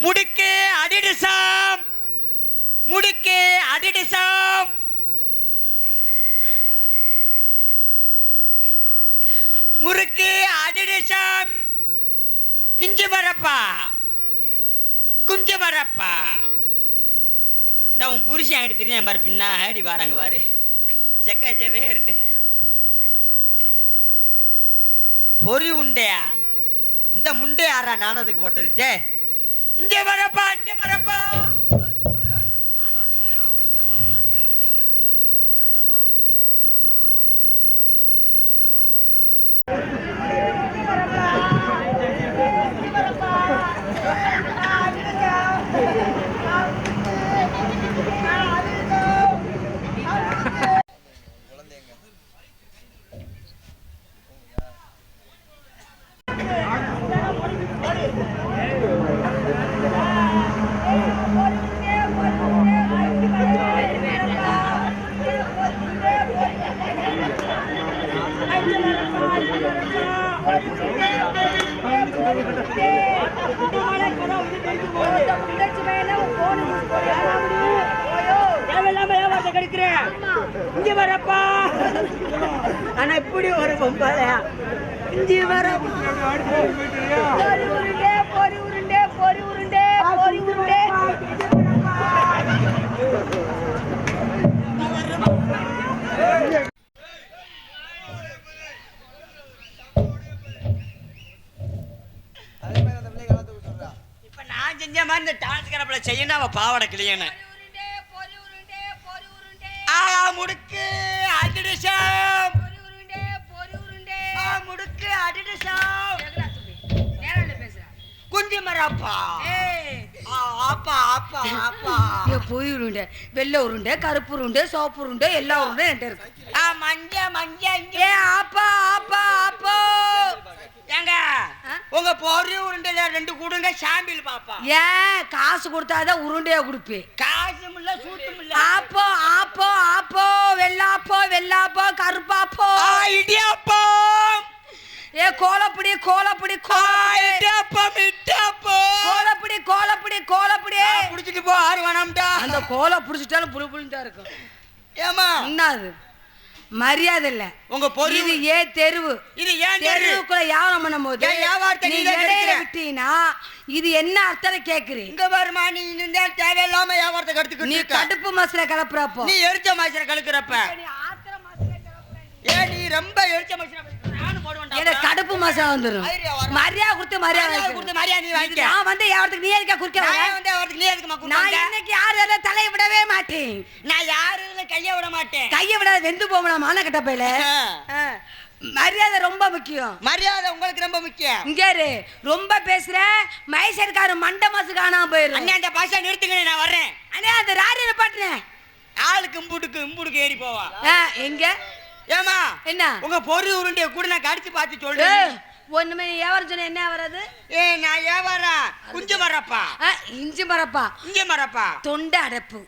முடுக்கு அடிடிசாம் முடுக்கு அடிடிசாம் முறுக்கு அடிடிசாம் இஞ்சி மரப்பா குஞ்சு மரப்பா இந்த உன் புருஷன் ஆகிட்டு தெரியும்? பாரு பின்னாடி வாராங்க பாரு. செக்க செவே இருந்து பொறி உண்டையா? இந்த முண்டை யாரா நாடகத்துக்கு போட்டது சே? இங்க வரப்பா இங்க வரப்பா இங்க வரப்பா. ஆனா இப்படி ஒரு பொம்பளையா இஞ்சி வரப்பா. பொரி உருண்டை பொரி உருண்டை பொரி உருண்டை பொரி உருண்டை. இப்ப நான் செஞ்ச மாதிரி இந்த டான்ஸ் கரப்புல செய்யணும் அவ பாவாடை கிளியணும் முடுக்கு ஆ முடுக்கு பேசுறா. குஞ்சு மரப்பா. ஆப்பா ஆப்பா ஆப்பா. பொரி உருண்டை வெள்ளை உருண்டை கருப்பு உருண்டை சோப்பு உருண்டை எல்லா உருண்டை என்கிட்ட இருக்கு. மஞ்ச மஞ்ச ஏ உங்க பொறி உருண்டையில ரெண்டு கொடுங்க சாம்பிள் பாப்பா. ஏன்? காசு கொடுத்தாதான் உருண்டையா கொடுப்பேன் காசும் இல்ல சூட்டும் இல்ல. ஆப்போ ஆப்போ ஆப்போ வெள்ளாப்போ வெள்ளாப்போ கருப்பாப்போ. ஆ, இடியாப்பம் ஏ கோலப்படி கோலப்படி கோலப்படி. கோலப்படி கோலப்படி கோலப்படி. புடிச்சிட்டு போ ஆறு வேணாம்டா. அந்த கோலை புடிச்சிட்டாலும் புழு புழுன்னு தான் இருக்கும் ஏமா என்னது மரியாதை இல்ல உங்க பொறி இது ஏ தெருவு இது ஏன் தெரு தெருவுக்குள்ள வியாபாரம் பண்ணும்போது நீ நீ இடையில? விட்டீங்கன்னா இது என்ன அர்த்தம் கேக்குறீ இங்க பாருமா நீ இந்த தேவையில்லாம வியாபாரத்தை நீ கடுத்துக்கிட்டு இருக்க. கடுப்பு மசில கலப்புறப்போ நீ எரிச்ச மாசர கலக்குறப்ப நீ ஆத்திர மசில கலப்புற. ஏன் நீ ரொம்ப எரிச்ச போடுவேன்டா எனக்கு கடுப்பு மாசம் வந்துடும். மரியாதை கொடுத்து மரியாதை. கொடுத்து மரியாதை நீ வாங்கிக்க. நான் வந்து யாரத்துக்கு நீ எதுக்கா குறுக்க வர? நான் வந்து அவருக்கு நீ எதுக்குமா நான் இன்னைக்கு யாரும் தலையை விடவே மாட்டேன். நான் இதுல கைய விட மாட்டேன். கையை விட வெந்து போகலாம் மான கட்ட பையில. மரியாதை ரொம்ப முக்கியம். மரியாதை உங்களுக்கு ரொம்ப முக்கியம். இங்க ரொம்ப பேசுற மைசூர்காரு மண்ட மாசு காணாம போயிரு அண்ணா அந்த பாஷா நிறுத்துங்க நான் வர்றேன். அண்ணே அந்த ராடியில பாட்டுனே. ஆளுக்கு இம்புடுக்கு இம்புடுக்கு ஏறி போவா. எங்க? ஏமா என்ன? உங்க பொறி உருண்டைய கூட நான் கடிச்சு பார்த்து சொல்றேன். ஒண்ணுமே வியாபாரம் சொன்ன என்ன வராது ஏ நான் ஏவாரா குஞ்சு மரப்பா? இஞ்சி மரப்பா? இங்க மரப்பா? தொண்டை அடைப்பு.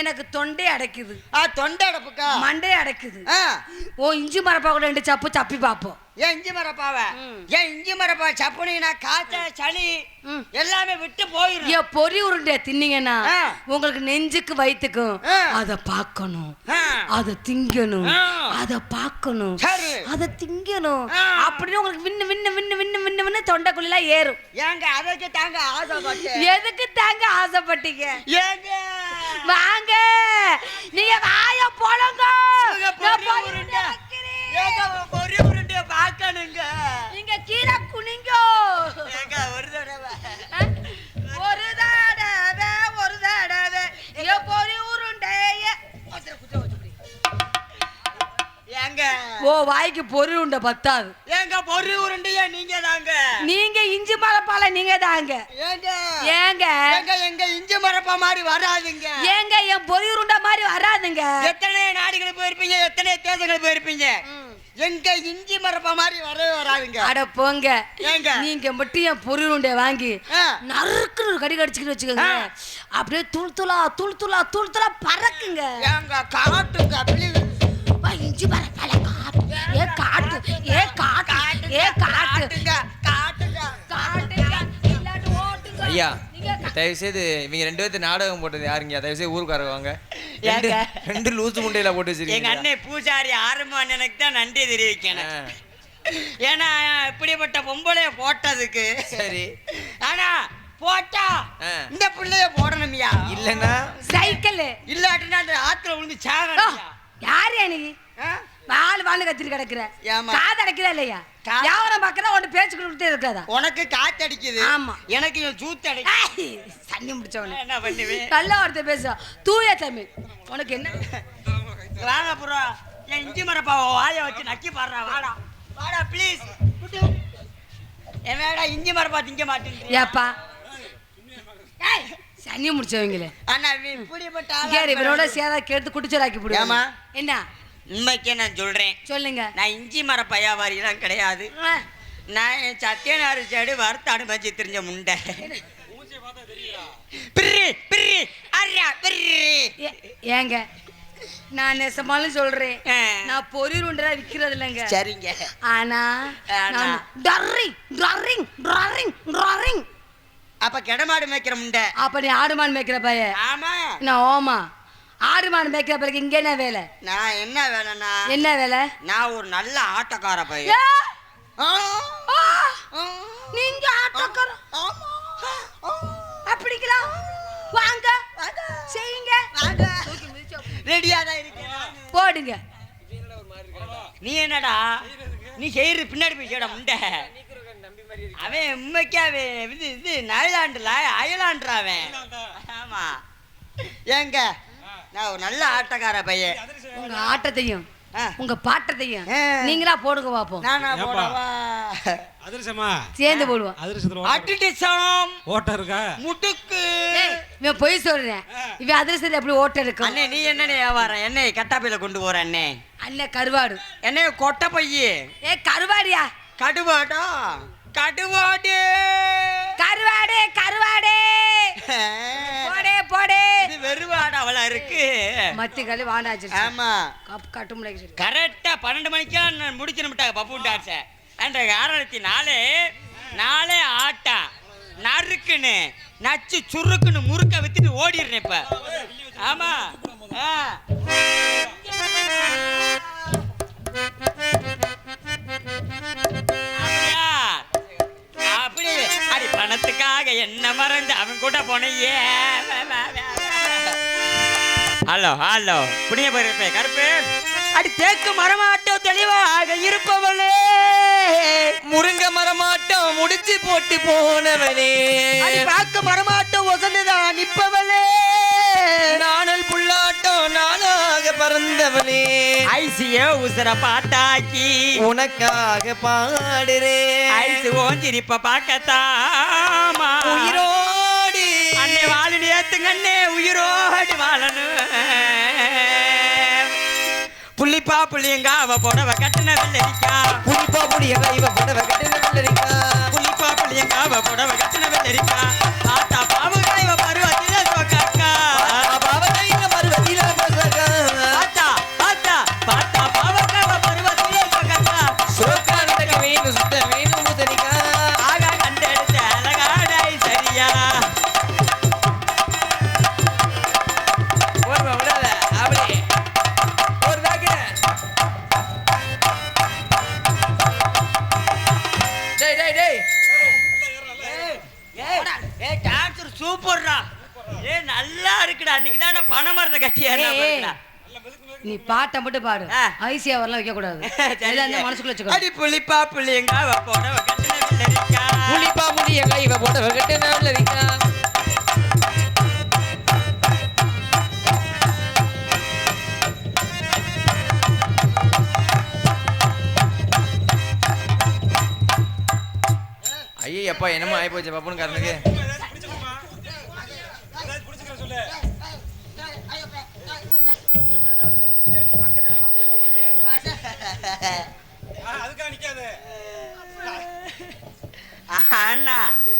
எனக்கு தொண்டை அடைக்குது. ஆ தொண்டை அடப்புக்கா? மண்டை அடைக்குது. ஓ இஞ்சி மரப்பா கூட ரெண்டு சப்பு சப்பி பார்ப்போம். ஏன் இஞ்சி மரப்பாவ. ஏன் இஞ்சி மரப்பா சப்புனீங்கன்னா காய்ச்ச சளி. எல்லாமே விட்டு போயிரும் ஏ பொறி உருண்டை தின்னீங்கன்னா. உங்களுக்கு நெஞ்சுக்கு வயித்துக்கும் ஆ. அத பார்க்கணும். அத திங்கணும். அத பார்க்கணும். அத திங்கணும். அப்படின்னு உங்களுக்கு விண்ணு விண்ணு விண்ணு விண்ணு விண்ணு விண்ணு தொண்டைக்குள்ள ஏறும் ஏங்க அதற்கு தாங்க ஆசைப்பட்டு எதுக்கு தாங்க ஆசைப்பட்டீங்க ஏங்க வாங்க நீங்க வாய போலங்க பொறி உருண்டை. உருண்டை பொறி உருண்டைய பார்க்கணுங்க நீங்க கீழே குனிங்க. ஏங்க ஒரு தடவை. ஒரு தடவை ஒரு தடவை. ஏ பொறி உருண்டைய. ஏங்க. ஓ வாய்க்கு பொறி உருண்டை பத்தாது. ஏங்க பொறி உருண்டைய நீங்க தாங்க நீங்க இஞ்சி மரப்பால நீங்க தாங்க ஏங்க. ஏங்க. ஏங்க எங்க இஞ்சி மரப்பா மாதிரி வராதுங்க. ஏங்க என் பொறி உருண்டை மாதிரி வராதுங்க. எத்தனை நாடுகளுக்கு போயிருப்பீங்க எத்தனை தேசங்களுக்கு போயிருப்பீங்க. எங்க இஞ்சி மரப்பா மாதிரி வரவே வராதுங்க. அட போங்க. ஏங்க? நீங்க மட்டும் என் பொறி உருண்டை வாங்கி ஆ. நறுக்குன்னு ஒரு கடி கடிச்சுக்கிட்டு வச்சுக்கோங்க. அப்படியே தூள் தூளா தூள் தூளா தூள் தூளா பறக்குங்க. ஏங்க காட்டுங்க வா, இஞ்சி மரப்பால காட்டு. ஏ காட்டு. ஏ காட்டு. ஏ காட்டு. காட்டுங்க காட்டுங்க. காட்டுங்க. ஐயா நீங்க தயவு செய்து இவங்க ரெண்டு பேர்த்து நாடகம் போட்டது யாருங்க தயவு செய்து ஊருக்காரங்க வாங்க. ரெண்டு? ரெண்டு லூசு முண்டையில போட்டு எங்க வச்சிருக்கீங்க அண்ணன் பூஜாரி ஆரம்ப அண்ணனுக்கு தான் நன்றி தெரிவிக்கணும். ஏன்னா இப்படிப்பட்ட பொம்பளைய போட்டதுக்கு. சரி. ஆனா போட்டா ஆ. இந்த பிள்ளைய போடணும்யா. இல்லைன்னா? சைக்கிள். இல்லாட்டினா அந்த ஆத்துல விழுந்து சாகணும்யா. யாரு ஆ? வாழ் வாழ் கத்திட்டு கிடக்குற? காது அடைக்குதா இல்லையா? வியாபாரம் பார்க்கறா உன்ட்டு பேச்சு கொடுத்துட்டே இருக்காதா உனக்கு காத்தடிக்குது ஆமா. எனக்கு இவன் சூத்து அடிக்குது ஏய், சன்னி முடிச்சவனே. என்ன பண்ணுவேன்? நல்ல வார்த்தை பேசுவா. தூய தமிழ். உனக்கு என்ன? வாங்க ப்ரோ என் இஞ்சி மரப்பாவை வாயை வச்சு நக்கி பாடுறா. வாடா. வாடா ப்ளீஸ் என்னடா இஞ்சி மரப்பா திங்க மாட்டேன் ஏப்பா. ஏய், சன்னி முடிச்சவங்களே. அண்ணா இப்படிப்பட்ட இருக்காரு. சேதா கேட்டு குடிச்சலாக்கி போடுவாங்க ஏம்மா? என்ன? உண்மைக்கே நான் சொல்றேன். சொல்லுங்க. நான் இஞ்சி மர பையாவாரிலாம் கிடையாது. நான் என் சத்தியநாடு சைடு வறுத்து அனுபவிச்சு தெரிஞ்ச முண்டை. ஏங்க நான் நெசமாலும் சொல்றேன். நான் பொரியல் உண்டா விக்கிறது இல்லைங்க. சரிங்க. ஆனா டர்ரிங் டர்ரிங் டர்ரிங் டர்ரிங். அப்ப கிடமாடு மேய்க்கிற முண்டை. அப்ப நீ ஆடு மாடு மேய்க்கிற பைய ஆமா. நான் ஓமா. ஆடு மாடு மேய்க்கிற பிறகு இங்க என்ன வேலை? நான் என்ன வேலைன்னா என்ன வேலை? நான் ஒரு நல்ல ஆட்டக்கார! பையன். நீங்க ஆட்டோக்கார அப்படிங்களா? வாங்க. செய்யுங்க. ரெடியா தான் இருக்கேன். போடுங்க. நீ என்னடா? நீ செய்யற பின்னாடி போய் முண்டை. அவன் உண்மைக்கே அவன் இது இது நயலாண்டுல அயலாண்டுற அவன். ஆமா. ஏங்க? நான் ஒரு நல்ல ஆட்டக்கார பையன். உங்க ஆட்டத்தையும். உங்க பாட்டத்தையும். நீங்களா போடுங்க பாப்போம். நானா? போடவா? அதிர்ஷ்டமா சேர்ந்து போடுவோம். அதிர்ஷ்டத்துல ஓட்ட- அட்டிடிசம் ஓட்டம் இருக்கா? முட்டுக்கு. ஏய், இவன் பொய் சொல்றேன். இவன் அதிர்ஷ்டத்தை எப்படி ஓட்ட இருக்கும் அண்ணே நீ என்ன வியாபாரம்? என்னை கட்டாப்பையில கொண்டு போற அண்ணே? அல்ல கருவாடு. என்னை கொட்டை பையி. ஏ கருவாடியா? கடுவாடா? கடுவாடு. கருவாடு கருவாடு. போடே போடே. இது வெறுவாடு அவளா இருக்கு. மத்தி கழி வாண்டாச்சு ஆமா. கட்டு முளைக்கு சரி கரெக்டா பன்னெண்டு மணிக்கா நான் முடிச்சிருமிட்டாங்க பப்பு டான்ஸ. அந்த ஆறாயிரத்தி நாலு நாளே ஆட்டா. நறுக்குன்னு நச்சு சுருக்குன்னு முறுக்க வித்துட்டு ஓடிடுறேன் இப்ப. ஆமா. ஆ. பணத்துக்காக என்ன மறந்து அவன் கூட போனையே? Hello hello. புனிய போயிருப்பே கருப்பு. அடி தேக்கு மரமாட்டோ தெளிவாக இருப்பவளே. முருங்க மரமாட்டம் முடிச்சு போட்டு போனவனே அடி பார்க்க மரமாட்டோ வசந்துதான் நிப்பவளே நாணல் புல்லாட்டம் நானாக பறந்தவனே ஐசிய உசர பாட்டாக்கி உனக்காக பாடுறேன். ஐசு ஓஞ்சிரிப்ப பார்க்கத்தாமா. உயிரோடு. அண்ணே வாழனு ஏத்துங்க அண்ணே உயிரோடி வாழணும். புள்ளிப்பா புள்ளியங்க அவ புடவ கட்டின வெள்ளரிக்கா புளிப்பா புளிய கைவ புடவை நல்லா இருக்குடா. அன்னைக்கு தான் பண மரத்தை கட்டி ஏய், ஏய். நீ பாட்டை மட்டும் பாடு. ஐசியா வரலாம் வைக்க கூடாது அந்த மனசுக்குள்ள வச்சுக்கோ. அடி புளிப்பா புளியங்க அவ புடவ கட்டின வெள்ளரிக்கா. புளிப்பா புளிய கைவ புடவை கட்டின வெள்ளரிக்கா. ஐயப்பா என்னமோ ஆகி போச்சு பப்புனு காரனுக்கு அதுக்காக நிக்காது அண்ணா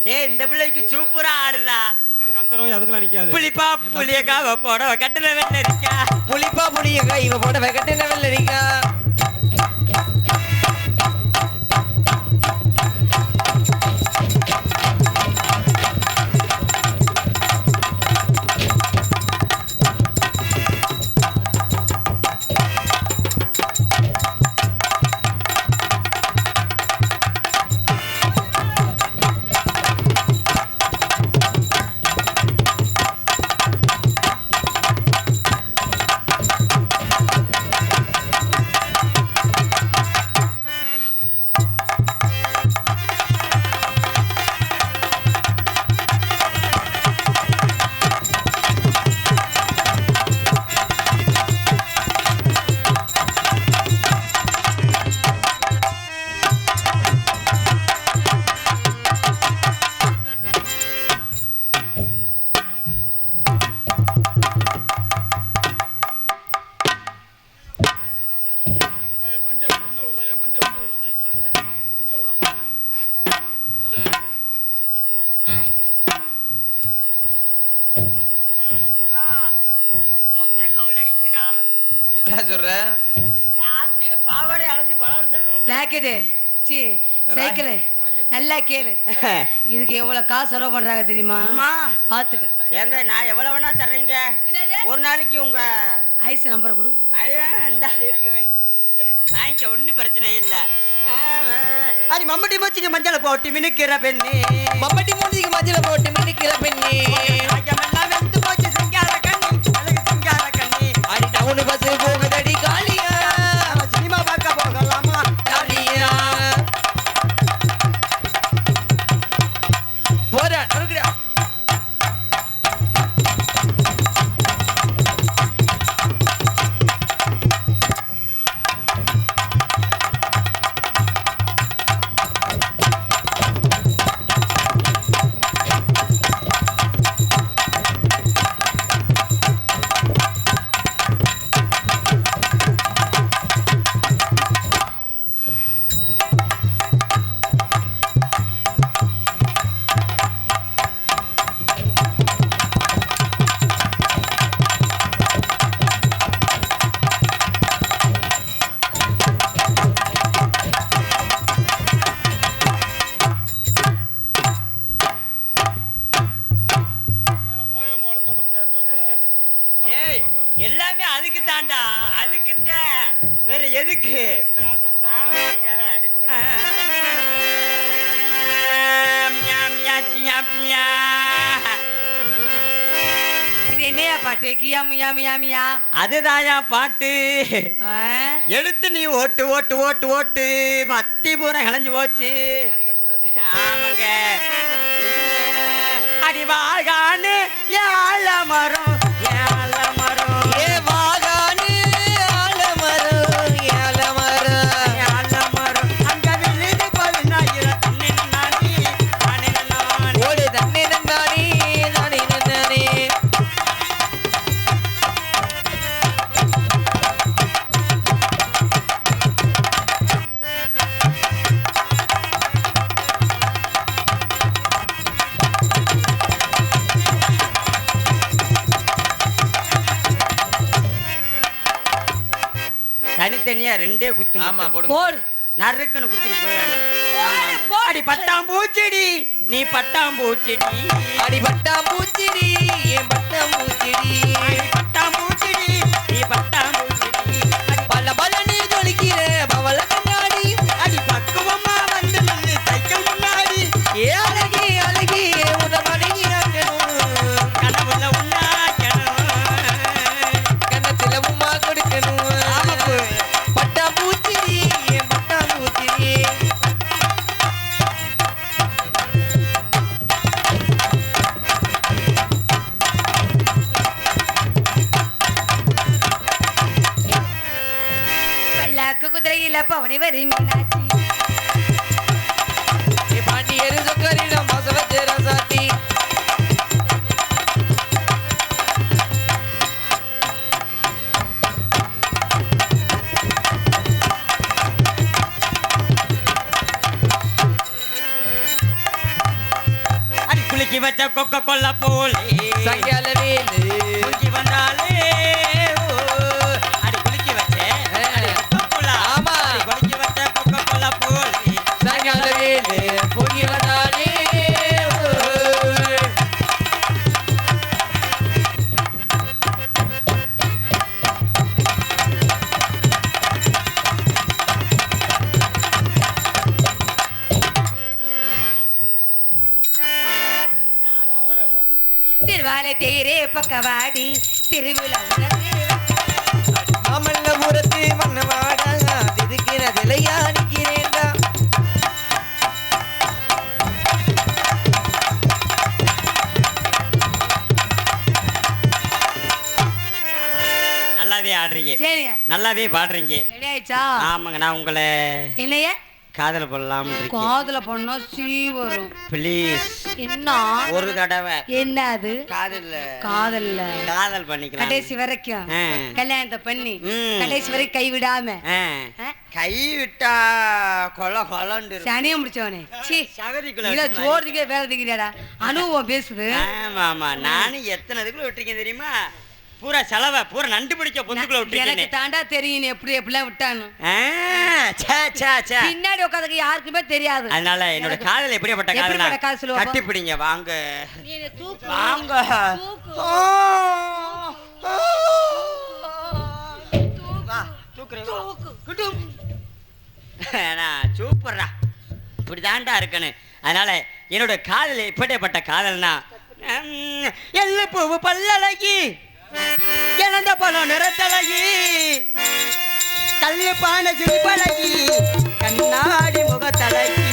ஏய் இந்த பிள்ளைக்கு சூப்பரா ஆடுறா. அவனுக்கு அந்த நோய் அதுக்கெல்லாம் நிக்காது. புளிப்பா புளியங்க அவ புடவ கட்டின வெள்ளரிக்கா புளிப்பா புளிய கைவ புடவை கட்டின வெள்ளரிக்கா சொல்ற? ஆத்து பாவாடை அழைச்சி பல வருஷம் இருக்கும் ராக்கெட்டு சி சைக்கிளு. நல்லா கேளு. இதுக்கு எவ்வளவு காசு செலவு பண்றாங்க தெரியுமா? பாத்துக்க. ஏங்க நான் எவ்வளவு வேணா தர்றீங்க? ஒரு நாளைக்கு உங்க ஐஸ் நம்பரை கொடு. இருக்குது வாங்கிக்க ஒன்றும் பிரச்சனை இல்லை. அடி மம்மட்டி மச்சிக்கு மஞ்சள் போட்டு மினுக்கிற பெண்ணு. மம்மட்டி மூஞ்சிக்கு மஞ்சள போட்டு மிதிக்கிற பெண்ணே. அடி டவுன் பாட்டு கியா மியா மியா மியா? அதுதான்யா பாட்டு? எடுத்து நீ ஓட்டு ஓட்டு ஓட்டு ஓட்டு. மத்தி பூரா கிளஞ்சு போச்சு. ஆமாங்க. அடி வாகான்னு ஏழ மரம். ரெண்டே குத்து ஆமா போடு. நறுக்குன்னு குத்திட்டு போடு, போடு. அடி பட்டாம்பூச்செடி நீ பட்டாம்பூச்செடி. அடி பட்டாம்பூச்சிடி ஏன் பட்டாம்பூச்சிடி? அடி குதிரையில பவனி வரி மீனாட்சி குலுக்கி வச்ச கொக்க கொல்ல போலே பக்கவாடி திருவிழா உனக்கு மாமல்லபுரத்து மன்னவாடா திதுக்கிற விலையா நிக்கிறேன்டா நல்லாவே ஆடுறீங்க. நல்லாவே பாடுறீங்க. ஆமாங்க நான் உங்களை என்னைய? காதல் பண்ணலாம் காதுல பண்ணா சீ வரும். ப்ளீஸ் என்ன? ஒரு தடவை. என்ன அது காதல்ல. காதல்ல காதல் பண்ணிக்கலாம். கடைசி வரைக்கும். கல்யாணத்தை பண்ணி. கடைசி வரைக்கும் கை விடாம? கை விட்டா கொல கொலண்டு சனிய முடிச்சவனே. சீ சகதிக்குள்ள இல்ல சோறுக்கே வேலை திங்கிறாடா அனுபவம் பேசுது. ஆமா ஆமா நானும் எத்தனை இதுக்குள்ள விட்டுருக்கேன் தெரியுமா? பூரா செலவை பூரா நண்டு பிடிச்ச பொந்துக்குள்ள எனக்கு விட்டுருக்கேன் தாண்டா தெரியும் நீ எப்படி எப்படிலாம் விட்டான்னு. சே சே சே. பின்னாடி உட்காந்துக்கு யாருக்குமே தெரியாது. அதனால என்னோட காதல் எப்படிப்பட்ட காதல் காதல் சொல்லுவா, கட்டி பிடிங்க வாங்க. நீ என்னை தூக்கு. வாங்க. சூப்பர்ரா. இப்படிதான்டா இருக்கணும். அதனால என்னோட காதல் எப்படிப்பட்ட காதல்னா எள்ளு பூவு பல்லழகி. இழந்த பழம் நிறத்தழகி கல்லு பானை சிரிப்பழகி கண்ணாடி முகத்தழகி.